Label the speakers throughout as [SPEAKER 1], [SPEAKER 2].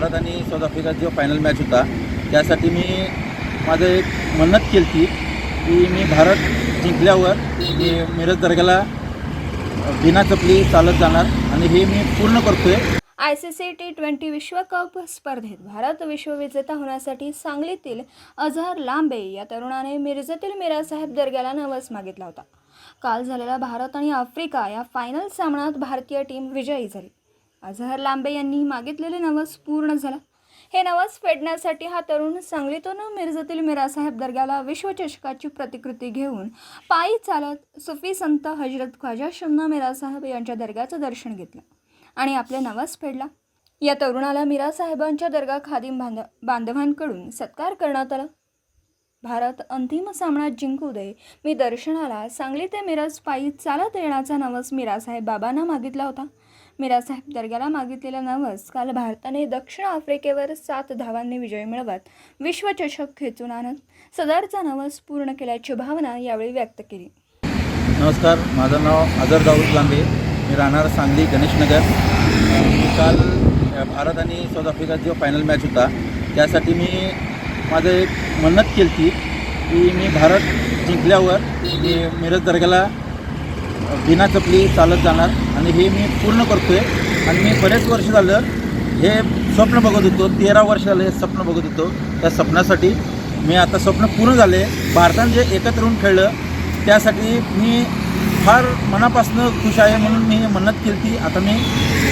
[SPEAKER 1] Bharat south Africa जो final match होता त्यासाठी मी माझं एक मन्नत केली होती की मी भारत जिंकल्यावर मी मिरज दर्ग्याला बिना चपली चालत जाणार आणि हे मी पूर्ण करतोय.
[SPEAKER 2] I C C T twenty विश्वकप स्पर्धेत भारत विश्वविजेता होण्यासाठी सांगलीतील अझहर लांबे या तरुणाने मिरजेतील मिरासाहेब दर्ग्याला नवस मागितला होता. काल झालेला भारत आणि आफ्रिका या फायनल सामन्यात भारतीय टीम विजयी झाली. अझहर लांबे यांनी मागितलेले नवस पूर्ण झाला. हे नवस फेडण्यासाठी हा तरुण सांगलीतून मिरजेतील मिरासाहेब दर्ग्याला विश्वचषकाची प्रतिकृती घेऊन पायी चालत सुफी संत हजरत ख्वाजा शमना मिरासाहेब यांच्या दर्ग्याचं दर्शन घेतलं आणि आपले नवस फेडला. या तरुणाला मिरासाहेबांच्या दर्गा खादीम बांध बांधवांकडून सत्कार करण्यात आला. भारत अंतिम सामना जिंकू दे मी दर्शनाला सांगली ते मिरज पायी चालत येण्याचा नवस मिरासाहेब बाबांना मागितला होता. मीरासाहेब दर्ग्याला मागितलेला नवस काल भारताने दक्षिण आफ्रिकेवर सात धावांनी विजय मिळवत विश्वचषक खेचून आणत सदरचा नवस पूर्ण केल्याची भावना यावेळी व्यक्त केली.
[SPEAKER 1] नमस्कार माझं नाव अजर दाऊद लांबे. मी राहणार सांगली गणेशनगर. मी काल भारत आणि साऊथ आफ्रिका जो फायनल मॅच होता त्यासाठी मी माझं एक मन्नत केली होती की मी भारत जिंकल्यावर मी मिरज दर्ग्याला बिना चपली चालत जाणार आणि हे मी पूर्ण करतो आहे आणि मी बरेच वर्ष झालं हे स्वप्न बघत होतो तेरा वर्ष झालं हे स्वप्न बघत होतो. त्या स्वप्नासाठी मी आता स्वप्न पूर्ण झाले. भारतानं जे एकत्र होऊन खेळलं त्यासाठी मी फार मनापासून खुश आहे म्हणून मी मन्नत केली ती आता मी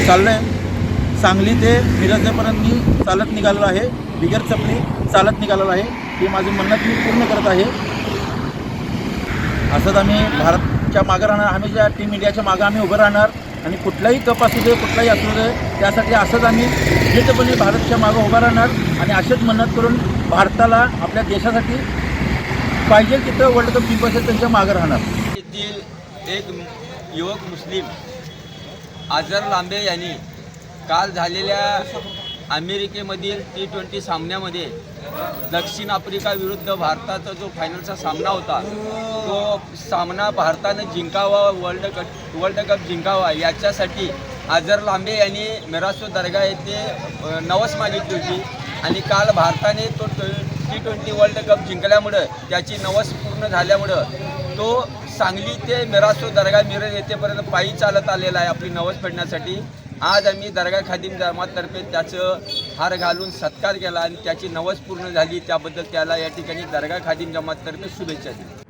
[SPEAKER 1] चाललं आहे सांगली ते मिरजेपर्यंत मी चालत निघालेलो आहे. बिगर चपली चालत निघालेलो आहे. ही माझी मन्नत मी पूर्ण करत आहे. असंच आम्ही च्या मागं राहणार. आम्ही ज्या टीम इंडियाच्या मागं आम्ही उभं राहणार आणि कुठलाही कप असू दे कुठलाही असू दे त्यासाठी असंच आम्ही जिद्दपणे भारतच्या मागं उभं राहणार आणि असेच मन्नत करून भारताला आपल्या देशासाठी पाहिजे तिथं वर्ल्ड कप जिंकवायचं त्यांच्या मागं राहणार.
[SPEAKER 3] येथील एक युवक मुस्लिम आझर लांबे यांनी काल झालेल्या अमेरिकेमधील टी ट्वेंटी सामन्यामध्ये दक्षिण आफ्रिका विरुद्ध भारताचा जो फायनलचा सामना होता तो सामना भारतानं जिंकावा वर्ल्ड कप वर्ल्ड कप जिंकावा याच्यासाठी आझर लांबे यांनी मेरासो दर्गा येथे नवस मागितली होती. आणि काल भारताने तो टी ट्वेंटी वर्ल्ड कप जिंकल्यामुळं त्याची नवस पूर्ण झाल्यामुळं तो सांगली ते मेरासो दर्गा मिरज येथेपर्यंत पायी चालत आलेला आहे आपली नवस फेडण्यासाठी. आज आम्ही दर्गा खादिम जमाततर्फे त्याचं हार घालून सत्कार केला आणि त्याची नवस पूर्ण झाली. त्याबद्दल त्याला या ठिकाणी दर्गा खादिम जमाततर्फे शुभेच्छा दिल्या.